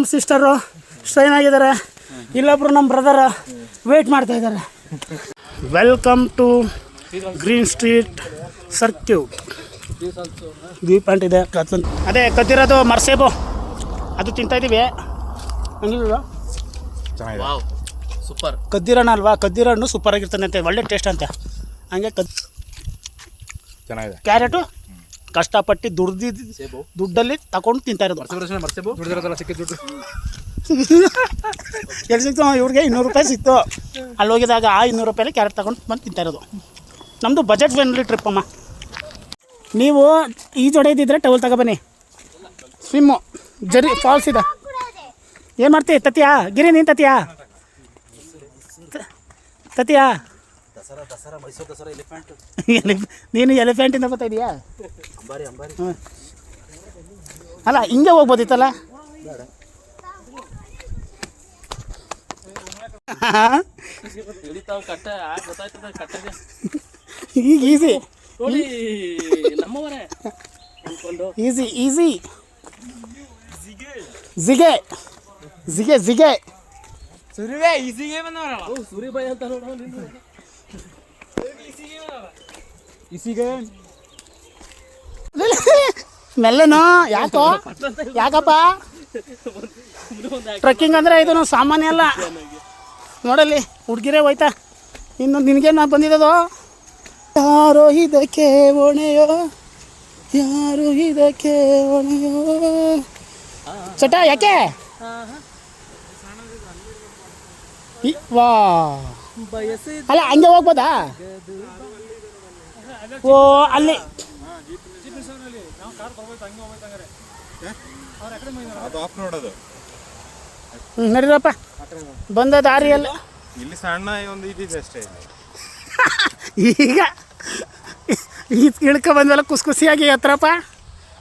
ನಮ್ಮ sister strain ಆಗಿದ್ದಾರೆ. ಇಲ್ಲೊಬ್ರು ನಮ್ಮ ಬ್ರದರ್ ವೆಯ್ಟ್ ಮಾಡ್ತಾ ಇದ್ದಾರೆ. Welcome to green street circuit view point ಇದೆ. ಅದೇ ಕದ್ದಿರೋದು ಮರ್ಸೇಬು ಅದು ತಿಂತಾ ಇದ್ದೀವಿ ಸೂಪರ್ ಕದ್ದಿರಣ್ಣ ಅಲ್ವಾ? ಕದ್ದಿರಣ್ಣು ಸೂಪರ್ ಆಗಿರ್ತಾನೆ ಅಂತೆ. ಒಳ್ಳೆ ಟೇಸ್ಟ್ ಅಂತೆ. ಹಂಗೆ ಕದ್ ಚೆನ್ನಾಗಿದೆ. ಕ್ಯಾರೆಟು ಕಷ್ಟಪಟ್ಟು ದುಡ್ದಿದ್ದು ದುಡ್ಡಲ್ಲಿ ತಗೊಂಡು ತಿಂತಾ ಇರೋದು. ಮರ್ಸೇಬು. ದುಡ್ದಿರೋದಲ್ಲ ಸಿಕ್ಕಿದ ದುಡ್ಡು. ಎಲ್ಲಿ ಸಿಕ್ತು? ಇವ್ರಿಗೆ ಇನ್ನೂರು ರೂಪಾಯಿ ಸಿಕ್ತು. ಅಲ್ಲಿ ಹೋಗಿದಾಗ ಆ ಇನ್ನೂರು ರೂಪಾಯಲ್ಲಿ ಕ್ಯಾರೆಟ್ ತಗೊಂಡು ಬಂದು ತಿಂತಾ ಇರೋದು. ನಮ್ಮದು ಬಜೆಟ್ ಫ್ರೆಂಡ್ಲಿ ಟ್ರಿಪ್ ಅಮ್ಮ. ನೀವು ಈಜು ಹೊಡೆಯದಿದ್ರೆ ಟವಲ್ ತಗೊಬನ್ನಿ ಸ್ವಿಮ್ಮು ಜರಿ ಫಾಲ್ಸ್ ಇದೆ. ಏನು ಮಾಡ್ತೀವಿ ತತಿಯಾ? ಗಿರಿ ನೀನು ತತಿಯಾ? ತತಿಯಾ? ನೀನು ಎಲಿಫೆಂಟಿಂದ ಬರ್ತಾ ಇದೀಯಾ ಅಂಬಾರಿ ಅಂಬಾರಿ ಹ್ಞೂ ಅಲ್ಲ ಹಿಂಗೆ ಹೋಗ್ಬೋದಿತ್ತಲ್ಲ ಇಳಿತಾವ್ ಕಟ್ಟೆ ಆ ಗೊತ್ತಾಯ್ತದ ಕಟ್ಟೆಗೆ ಈಗ ಈಸಿ ನೋಡಿ ನಮ್ಮವರೇ ಅನ್ಕೊಂಡು ಈಸಿ ಈಸಿ ಜಿಗೆ ಜಿಗೆ ಜಿಗೆ ಸುರಿವೆ ಈಸಿಗೆ ಬಂದವರ ಓ ಸೂರಿಬಾಯಿ ಅಂತ ನೋಡೋ ಈಸಿಗೆ ಮೆಲ್ಲನು ಯಾಕೋ? ಯಾಕಪ್ಪ? ಟ್ರಕ್ಕಿಂಗ್ ಅಂದರೆ ಇದು ಸಾಮಾನ್ಯ ಅಲ್ಲ. ನೋಡಲ್ಲಿ ಹುಡುಗಿರೇ ಹೋಯ್ತಾ. ಇನ್ನು ನಿನಗೆ ನಾ ಬಂದಿದ್ದದು? ಯಾರೋ ಇದಕ್ಕೆ ಒಣೆಯೋ ಯಾರು ಇದಕ್ಕೆ ಒಣೆಯೋ ಚಟ ಯಾಕೆ? ವಾ. ಅಲ್ಲ ಹಂಗೆ ಹೋಗ್ಬೋದಾ? ಓ ಅಲ್ಲಿ. ನಡೀರಪ್ಪ. ಬಂದ ದಾರಿಯಲ್ಲ. ಇಲ್ಲಿ ಸಣ್ಣ ಒಂದು ಇದಿದೆ ಅಷ್ಟೇ ಇಲ್ಲಿ. ಈಗ ಇಳ್ಕ ಬಂದಲ್ಲ ಕುಸ್ ಖುಷಿಯಾಗಿ ಹತ್ರಪ್ಪ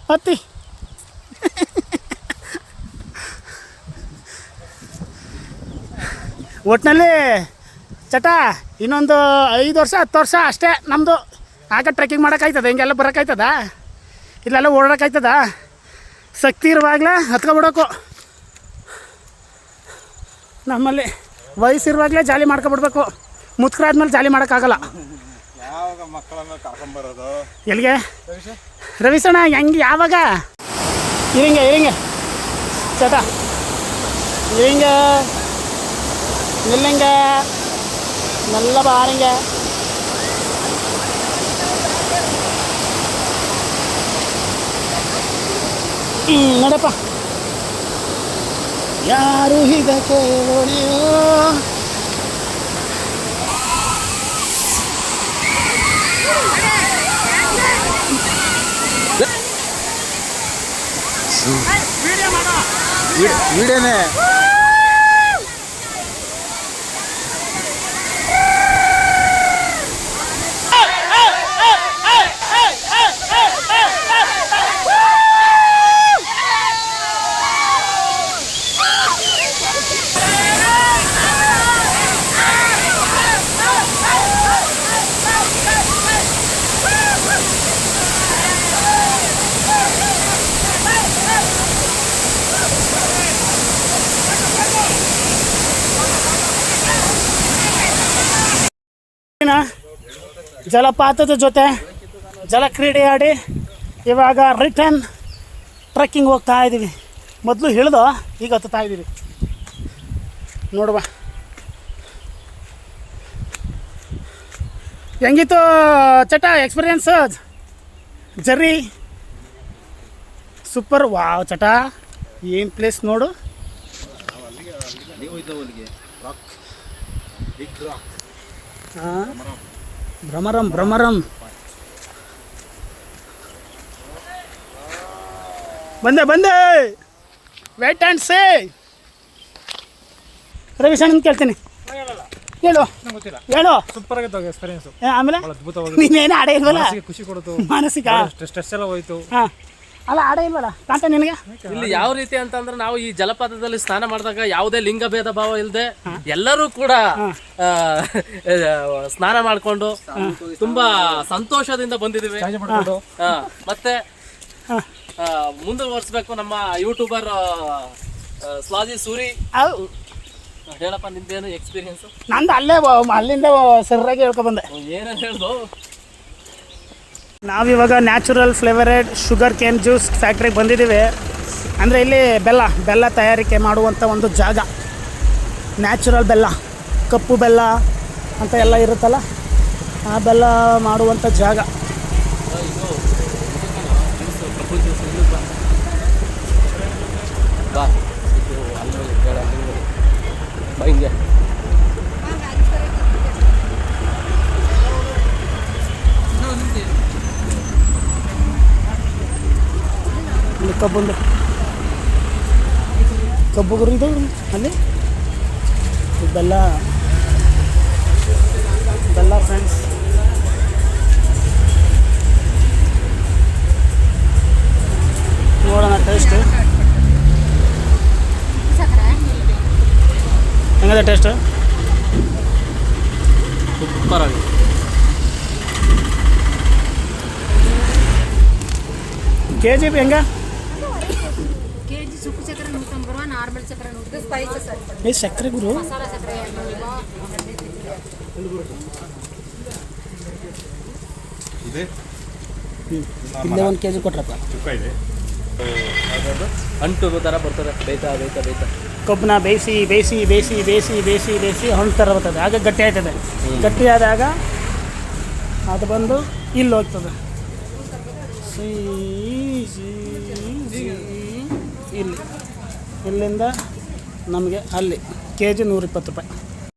ಹತ್ತಿ ಒಟ್ಟಿನಲ್ಲಿ ಚಟ ಇನ್ನೊಂದು ಐದು ವರ್ಷ ಹತ್ತು ವರ್ಷ ಅಷ್ಟೇ ನಮ್ಮದು ಆಗ ಟ್ರೆಕ್ಕಿಂಗ್ ಮಾಡೋಕ್ಕಾಯ್ತದ? ಹಿಂಗೆಲ್ಲ ಬರೋಕ್ಕಾಯ್ತದ? ಇಲ್ಲೆಲ್ಲ ಓಡೋಕ್ಕಾಯ್ತದ ಶಕ್ತಿ ಇರುವಾಗಲೇ ಹತ್ಕೊಬಿಡೋಕು. ನಮ್ಮಲ್ಲಿ ವಯಸ್ಸಿರುವಾಗಲೇ ಜಾಲಿ ಮಾಡ್ಕೊಬಿಡ್ಬೇಕು. ಮುತ್ಕರಾದ್ಮೇಲೆ ಜಾಲಿ ಮಾಡೋಕ್ಕಾಗಲ್ಲ. ಎಲ್ಲಿಗೆ? ರವಿಸಣ್ಣ ಹೆಂಗೆ ಯಾವಾಗ? ಇರಿಂಗೆ ಇರಿಂಗೆ. ಚಟ. ಇರಿಂಗೆ ನಿಲ್ಲಂಗೆ. ಮೆಲ್ಲ ಬಾರಿಂಗೆ. ಹ್ಞೂ ನೋಡಪ್ಪ ಯಾರು ಇದಕ್ಕೆ ಹೊಣೆಯೋ ವಿಡಿಯೋನೇ ಜಲಪಾತದ ಜೊತೆ ಜಲಕ್ರೀಡೆ ಆಡಿ ಇವಾಗ ರಿಟರ್ನ್ ಟ್ರೆಕ್ಕಿಂಗ್ ಹೋಗ್ತಾ ಇದ್ದೀವಿ ಮೊದಲು ಹಿಡಿದು ಈಗ ಹತ್ತುತ್ತಾ ಇದ್ದೀವಿ ನೋಡುವ. ಹೆಂಗಿತ್ತು ಚಟ ಎಕ್ಸ್ಪೀರಿಯನ್ಸ್ ಜರ್ರಿ. ಸೂಪರ್ ವಾವ್, ಚಟ. ಏನು ಪ್ಲೇಸ್ ನೋಡು. ಹಾಂ ಭ್ರಮರಂ ಭ್ರಮರಂ. ಬಂದೆ ಬಂದೆ. ವೇಟ್ ಆ್ಯಂಡ್ ಸೇ ರವಿಶಾನಂದ್ ಕೇಳ್ತೀನಿ. ಹೇಳು. ಗೊತ್ತಿಲ್ಲ. ಹೇಳು. ಸೂಪರ್ ಆಗಿತ್ತು ಎಕ್ಸ್ಪೀರಿಯನ್ಸ್ ಆಮೇಲೆ? ಅದ್ಭುತವಾಗಿ ನೀನೇನು ಆಡೇ ಇಲ್ವಲ್ಲ ಖುಷಿ ಕೊಡ್ತು ಮಾನಸಿಕ? ಸ್ಟ್ರೆಸ್ ಎಲ್ಲ ಹೋಯ್ತು. ಹಾಂ. ಅಲ್ಲ ಆಡ ಇಲ್ವಲ್ಲ? ಕಾಂತ ನಿನಗೆ? ಇಲ್ಲಿ ಯಾವ ರೀತಿ ಅಂತಂದ್ರೆ ನಾವು ಈ ಜಲಪಾತದಲ್ಲಿ ಸ್ನಾನ ಮಾಡಿದಾಗ ಯಾವುದೇ ಲಿಂಗ ಭೇದ ಭಾವ ಇಲ್ಲದೆ ಎಲ್ಲರೂ ಕೂಡ ಆ, ಸ್ನಾನ ಮಾಡ್ಕೊಂಡು ತುಂಬಾ ಸಂತೋಷದಿಂದ ಬಂದಿದ್ದೀವಿ. ಮತ್ತೆ ಹಾಂ. ಆ, ಮುಂದುವರ್ಸ್ಬೇಕು ನಮ್ಮ ಯೂಟ್ಯೂಬರ್ ಸ್ವಾಜಿ ಸೂರಿ. ಅವ್- ಹೇಳಪ್ಪ ನಿಂದೇನು ಎಕ್ಸ್ಪೀರಿಯನ್ಸ್ ನಂದು ಅಲ್ಲೇ ಬ- ಅಲ್ಲಿಂದ ಸರ್ರಾಗಿ ಹೇಳ್ಕೊಬಂದೆ ಏನಂತ ಹೇಳ್ದು? ನಾವಿವಾಗ natural flavoured sugar cane juice ಫ್ಯಾಕ್ಟ್ರಿಗೆ ಬಂದಿದ್ದೀವಿ. ಅಂದರೆ ಇಲ್ಲಿ ಬೆಲ್ಲ ಬೆಲ್ಲ ತಯಾರಿಕೆ ಮಾಡುವಂಥ ಒಂದು ಜಾಗ. ನ್ಯಾಚುರಲ್ ಬೆಲ್ಲ, ಕಪ್ಪು ಬೆಲ್ಲ ಅಂತ ಎಲ್ಲ ಇರುತ್ತಲ್ಲ, ಆ ಬೆಲ್ಲ ಮಾಡುವಂಥ ಜಾಗ. ಬಾ ಬಾ ಇದು ಅಲ್ಲಿ ಹೇಳ ಬಾ ಹಿಂಗೆ ಇಲ್ಲಿ ಕಬ್ಬುಂದು. ಕಬ್ಬು ಗುರು ಇದು ಅಲ್ಲಿ. ಬೆಲ್ಲ. ಬೆಲ್ಲ ಫ್ರೆಂಡ್ಸ್ ನೋಡೋಣ ಟೇಸ್ಟ್ ಹೆಂಗದ ಟೇಸ್ಟ್ ಸೂಪರ್ ಆಗಿದೆ ಕೆ ಜಿ ಬಿ ಹೆಂಗೆ? ಏ ಸಕ್ಕರೆ ಗುರು. ಇದೆ. ಇಲ್ಲೇ ಒಂದು ಕೆ ಜಿ ಕೊಟ್ರಪ್ಪ. ಚುಕ್ಕ ಇದೆ. ಅಂಟು ಥರ ಬರ್ತದೆ. ಬೇಯ್ತಾ ಬೇಯ್ತಾ ಬೇಯ್ತಾ. ಕಬ್ಬನ್ನ ಬೇಯಿಸಿ ಬೇಯಿಸಿ ಬೇಯಿಸಿ ಬೇಯಿಸಿ ಬೇಯಿಸಿ ಬೇಯಿಸಿ ಹಣ್ಣು ಥರ ಬರ್ತದೆ. ಆಗ ಗಟ್ಟಿ ಆಯ್ತದೆ ಗಟ್ಟಿ ಆದಾಗ ಅದು ಬಂದು ಇಲ್ಲಿ ಹೋಗ್ತದೆ. ಸಿಹಿ, ಇಲ್ಲಿ. ಇಲ್ಲಿಂದ ನಮಗೆ ಅಲ್ಲಿ ಕೆ ಜಿ ನೂರಿಪ್ಪತ್ತು ರೂಪಾಯಿ.